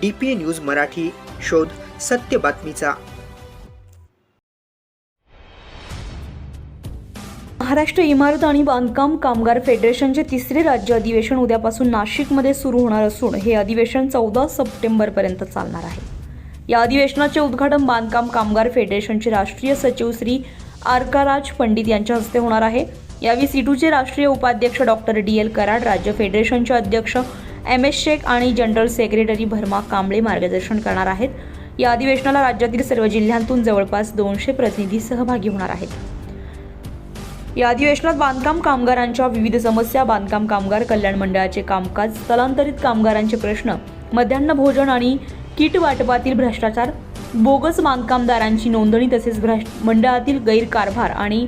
D P news Marathi शोध सत्य बातमीचा. महाराष्ट्र इमारत आणि बांधकाम कामगार फेडरेशनचे तिसरे राज्य अधिवेशन उद्यापासून नाशिकमध्ये सुरू होणार असून हे अधिवेशन चौदा सप्टेंबरपर्यंत चालणार आहे. या अधिवेशनाचे उद्घाटन बांधकाम कामगार फेडरेशनचे राष्ट्रीय सचिव श्री आरकाराज पंडित यांच्या हस्ते होणार आहे. यावेळी सिटूचे राष्ट्रीय उपाध्यक्ष डॉक्टर डी एल कराड राज्य फेडरेशनचे अध्यक्ष एम एस शेख आणि जनरल सेक्रेटरी भरमा कांबळे मार्गदर्शन करणार आहेत. या अधिवेशनाला राज्यातील सर्व जिल्ह्यांतून जवळपास दोनशे प्रतिनिधी सहभागी होणार आहेत. या अधिवेशनात बांधकाम कामगारांच्या विविध समस्या बांधकाम कामगार कल्याण मंडळाचे कामकाज स्थलांतरित कामगारांचे प्रश्न मध्यान्ह भोजन आणि किट वाटपातील भ्रष्टाचार बोगस बांधकामदारांची नोंदणी तसेच भ्रष्ट मंडळातील गैरकारभार आणि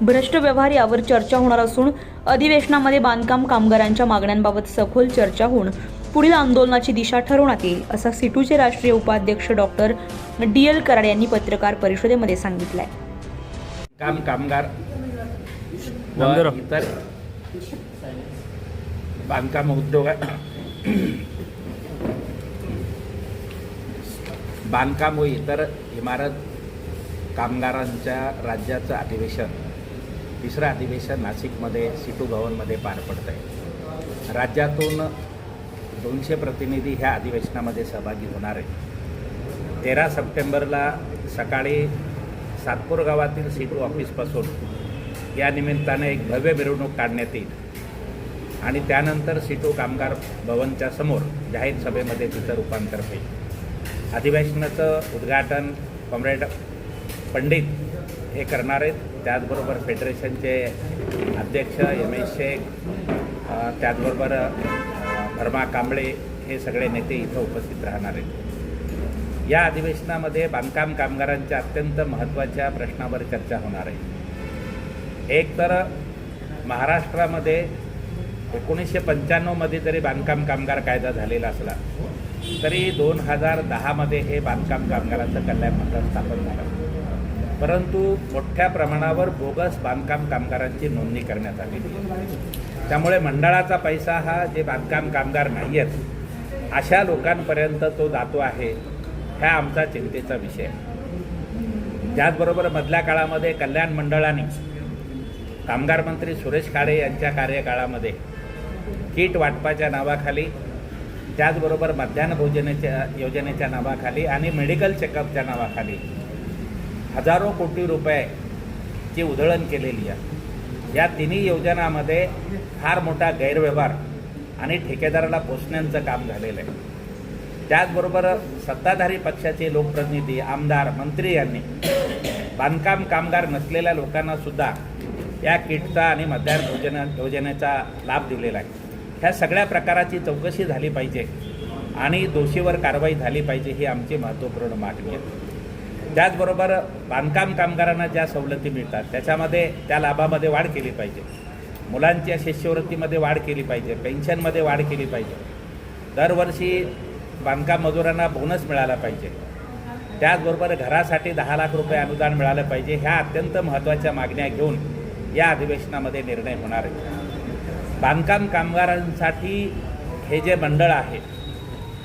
भ्रष्ट व्यवहार यावर चर्चा होणार असून अधिवेशनामध्ये बांधकाम कामगारांच्या मागण्यांबाबत सखोल चर्चा होऊन पुढील आंदोलनाची दिशा ठरवण्यात येईल असं सिटूचे राष्ट्रीय उपाध्यक्ष डॉक्टर डी एल कराड यांनी पत्रकार परिषदेमध्ये सांगितलं आहे काम कामगार व. इतर बांधकाम उद्योग बांधकाम व इतर इमारत कामगारांच्या राज्याचं अधिवेशन तिसरं अधिवेशन नाशिकमध्ये सिटू भवनमध्ये पार पडतं आहे राज्यातून दोनशे प्रतिनिधी ह्या अधिवेशनामध्ये सहभागी होणार आहे तेरा सप्टेंबरला सकाळी सातपूर गावातील सिटू ऑफिसपासून या निमित्ताने एक भव्य मिरवणूक काढण्यात येईल. आणि त्यानंतर सिटू कामगार भवनच्या समोर जाहीर सभेमध्ये तिचं रूपांतर होईल. अधिवेशनाचं उद्घाटन कॉम्रेड पंडित हे करणार आहेत. त्याचबरोबर फेडरेशनचे अध्यक्ष एम एस शेख त्याचबरोबर भरमा कांबळे हे सगळे नेते इथं उपस्थित राहणार आहेत. या अधिवेशनामध्ये बांधकाम कामगारांच्या अत्यंत महत्त्वाच्या प्रश्नावर चर्चा होणार आहे. एक तर महाराष्ट्रामध्ये एकोणीसशे पंच्याण्णवमध्ये जरी बांधकाम कामगार कायदा झालेला असला तरी दोन हजार दहामध्ये हे बांधकाम कामगारांचं कल्याण मंडळ स्थापन झालं. परंतु मोठ्या प्रमाणावर बोगस बांधकाम कामगारांची नोंदणी करण्यात आलेली आहे त्यामुळे मंडळाचा पैसा हा जे बांधकाम कामगार नाही आहेत अशा लोकांपर्यंत तो जातो आहे ह्या आमचा चिंतेचा विषय. त्याचबरोबर मधल्या काळामध्ये कल्याण मंडळाने कामगार मंत्री सुरेश काळे यांच्या कार्यकाळामध्ये किट वाटपाच्या नावाखाली त्याचबरोबर मध्यान्ह भोजनाच्या योजनेच्या नावाखाली आणि मेडिकल चेकअपच्या नावाखाली हजारो कोटी रुपयाची उधळण केलेली आहे. या तिन्ही योजनामध्ये फार मोठा गैरव्यवहार आणि ठेकेदाराला पोचण्याचं काम झालेलं आहे. त्याचबरोबर सत्ताधारी पक्षाचे लोकप्रतिनिधी आमदार मंत्री यांनी बांधकाम कामगार नसलेल्या लोकांना सुद्धा या किटचा आणि मध्यान्ह भोजन योजनेचा लाभ दिलेला आहे. ह्या सगळ्या प्रकाराची चौकशी झाली पाहिजे आणि दोषीवर कारवाई झाली पाहिजे ही आमची महत्त्वपूर्ण मागणी आहे. त्याचबरोबर बांधकाम कामगारांना ज्या सवलती मिळतात त्याच्यामध्ये त्या लाभामध्ये वाढ केली पाहिजे. मुलांच्या शिष्यवृत्तीमध्ये वाढ केली पाहिजे पेन्शनमध्ये वाढ केली पाहिजे. दरवर्षी बांधकाम मजुरांना बोनस मिळाला पाहिजे. त्याचबरोबर घरासाठी दहा लाख रुपये अनुदान मिळालं पाहिजे. ह्या अत्यंत महत्त्वाच्या मागण्या घेऊन या अधिवेशनामध्ये निर्णय होणार आहे. बांधकाम कामगारांसाठी हे जे मंडळ आहे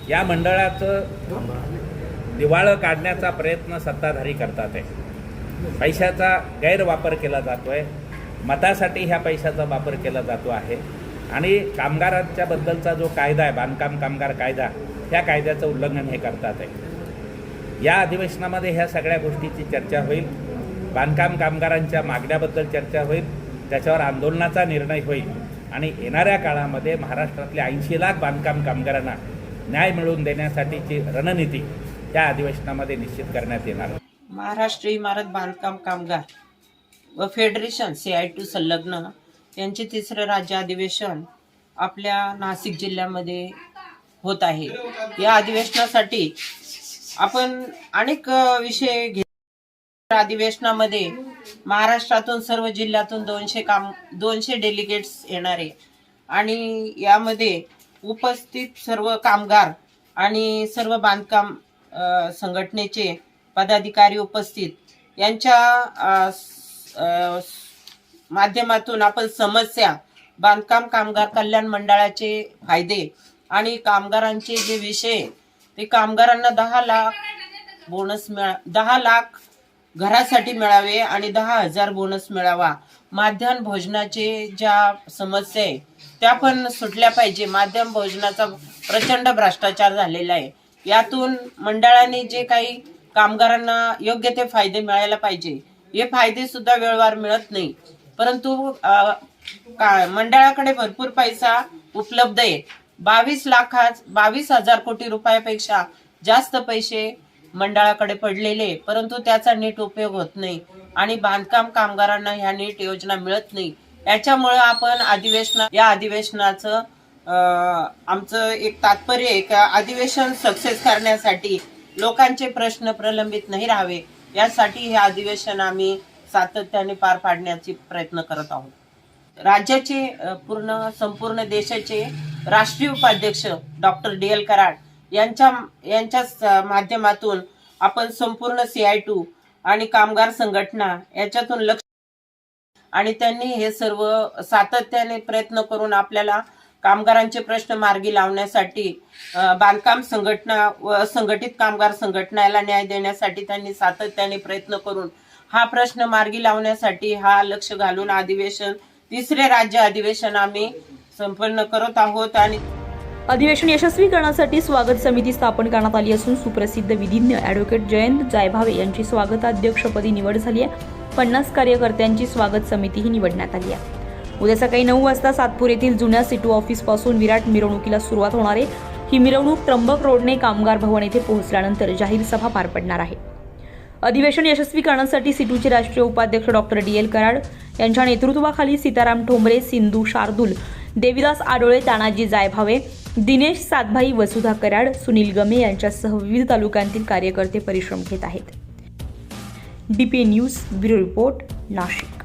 या मंडळाचं दिवाळं काढण्याचा प्रयत्न सत्ताधारी करतात आहे पैशाचा गैरवापर केला जातो आहे मतासाठी ह्या पैशाचा वापर केला जातो आहे. आणि कामगारांच्या बद्दलचा जो कायदा आहे बांधकाम कामगार कायदा ह्या कायद्याचं उल्लंघन हे करतात आहे या अधिवेशनामध्ये ह्या सगळ्या गोष्टीची चर्चा होईल. बांधकाम कामगारांच्या मागण्याबद्दल चर्चा होईल. त्याच्यावर आंदोलनाचा निर्णय होईल. आणि येणाऱ्या काळामध्ये महाराष्ट्रातल्या ऐंशी लाख बांधकाम कामगारांना न्याय मिळवून देण्यासाठीची रणनीती या अधिवेशनामध्ये निश्चित करण्यात येणार. महाराष्ट्र इमारत बांधकाम कामगार व फेडरेशन सी आय टू संलग्न यांचे तिसरं राज्य अधिवेशन आपल्या नाशिक जिल्ह्यामध्ये होत आहे. या अधिवेशनासाठी आपण अनेक विषय घेत अधिवेशनामध्ये महाराष्ट्रातून सर्व जिल्ह्यातून दोनशे काम दोनशे डेलिगेट्स येणारे आणि यामध्ये उपस्थित सर्व कामगार आणि सर्व बांधकाम संघटनेचे पदाधिकारी उपस्थित. यांच्या माध्यमातून आपण समस्या बांधकाम कामगार कल्याण मंडळाचे फायदे आणि कामगारांचे जे विषय ते कामगारांना दहा लाख बोनस मिळा दहा लाख घरासाठी मिळावे आणि दहा हजार बोनस मिळावा. माध्यान्ह भोजनाचे ज्या समस्या आहे त्या पण सुटल्या पाहिजे. माध्यम भोजनाचा प्रचंड भ्रष्टाचार झालेला आहे. यातून मंडळाने जे काही कामगारांना योग्य ते फायदे मिळायला पाहिजे हे फायदे सुद्धा वेळेवर मिळत नाही. परंतु का- मंडळाकडे भरपूर पैसा उपलब्ध आहे. बावीस लाखा बावीस हजार कोटी रुपयापेक्षा जास्त पैसे मंडळाकडे पडलेले परंतु त्याचा नीट उपयोग होत नाही आणि बांधकाम कामगारांना ह्या नीट योजना मिळत नाही. याच्यामुळे आपण अधिवेशना या अधिवेशनाचं आमचं एक तात्पर्य आहे का अधिवेशन सक्सेस करण्यासाठी लोकांचे प्रश्न प्रलंबित नाही राहावे. यासाठी हे अधिवेशन आम्ही सातत्याने पार पाडण्याचे प्रयत्न करत आहोत. राज्याचे पूर्ण संपूर्ण देशाचे राष्ट्रीय उपाध्यक्ष डॉक्टर डी एल कराड यांच्या यांच्या माध्यमातून आपण संपूर्ण सी आय टू आणि कामगार संघटना याच्यातून लक्ष आणि त्यांनी हे सर्व सातत्याने प्रयत्न करून आपल्याला कामगारांचे प्रश्न मार्गी लावण्यासाठी बांधकाम संघटना व संघटित कामगार संघटनाला न्याय देण्यासाठी त्यांनी सातत्याने प्रयत्न करून हा प्रश्न मार्गी लावण्यासाठी हा लक्ष घालून अधिवेशन तिसरे राज्य अधिवेशन आम्ही संपन्न करत आहोत आणि अधिवेशन यशस्वी करण्यासाठी स्वागत समिती स्थापन करण्यात आली असून सुप्रसिद्ध विधिज्ञ ॲडव्होकेट जयंत जायभावे यांची स्वागताध्यक्षपदी निवड झाली आहे. पन्नास कार्यकर्त्यांची स्वागत समितीही निवडण्यात आली आहे. उद्या सकाळी नऊ वाजता सातपूर येथील जुन्या सिटू ऑफिसपासून विराट मिरवणुकीला सुरुवात होणार आहे. ही मिरवणूक त्र्यंबक रोडने कामगार भवन येथे पोहोचल्यानंतर जाहीर सभा पार पडणार आहे. अधिवेशन यशस्वी करण्यासाठी सिटूचे राष्ट्रीय उपाध्यक्ष डॉक्टर डी एल कराड यांच्या नेतृत्वाखाली सीताराम ठोंबरे सिंधू शार्दूल देविदास आडोळे तानाजी जायभावे दिनेश सातभाई वसुधा कराड सुनील गमे यांच्यासह विविध तालुक्यांतील कार्यकर्ते परिश्रम घेत आहेत. DP news bureau report Nashik.